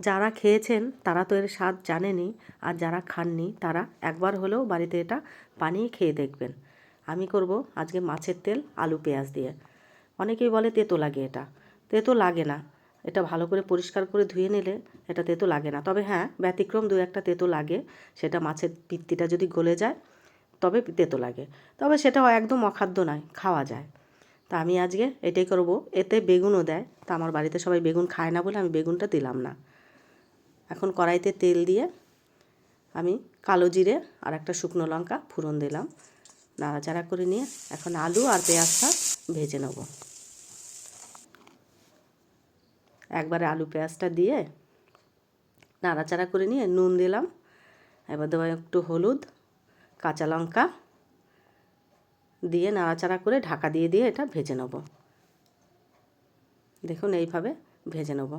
যারা খেয়েছেন তারা তো এর স্বাদ জানেনি আর যারা খাননি তারা একবার হলেও বাড়িতে এটা বানিয়ে খেয়ে দেখবেন। আমি করব আজকে মাছের তেল, আলু, পেঁয়াজ দিয়ে। অনেকেই বলে তেতো লাগে এটা। তেতো লাগে না। এটা ভালো করে পরিষ্কার করে ধুয়ে নিলে এটা তেতো লাগে না। তবে হ্যাঁ ব্যতিক্রম দু একটা তেতো লাগে। সেটা মাছের পিত্তিটা যদি গলে যায়, তবে তেতো লাগে। তবে সেটা একদম অখাদ্য নয়, খাওয়া যায়। তা আমি আজকে এটাই করব। এতে বেগুনও দেয়। তা আমার বাড়িতে সবাই বেগুন খায় না বলে আমি বেগুনটা দিলাম না। এখন কড়াইতে তেল দিয়ে আমি কালো জিরে আর একটা শুকনো লঙ্কা ফোড়ন দিলাম। নাড়াচাড়া করে নিয়ে এখন আলু আর পেঁয়াজটা ভেজে নেব। একবারে আলু পেঁয়াজটা দিয়ে নাড়াচাড়া করে নিয়ে নুন দিলাম। এবার দেবো একটু হলুদ, কাঁচা লঙ্কা দিয়ে নাড়াচাড়া করে ঢাকা দিয়ে দিয়ে এটা ভেজে নেব। দেখুন এইভাবে ভেজে নেব।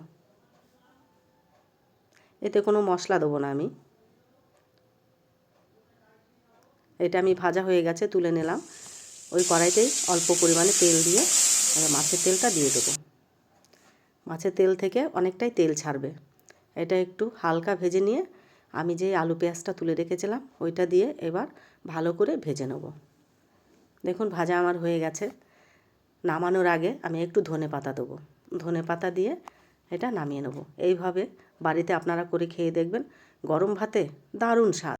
এতে কোনো মশলা দেবো না আমি। এটা আমি ভাজা হয়ে গেছে, তুলে নিলাম। ওই কড়াইতেই অল্প পরিমাণে তেল দিয়ে মাছের তেলটা দিয়ে দেবো। মাছের তেল থেকে অনেকটাই তেল ছাড়বে। এটা একটু হালকা ভেজে নিয়ে আমি যে আলু পেঁয়াজটা তুলে রেখেছিলাম, ওইটা দিয়ে এবার ভালো করে ভেজে নেব। দেখুন, ভাজা আমার হয়ে গেছে। নামানোর আগে আমি একটু ধনে পাতা দেবো। ধনে পাতা দিয়ে এটা নামিয়ে নেব। এইভাবে বাড়িতে আপনারা করে খেয়ে দেখবেন। গরম ভাতে দারুণ স্বাদ।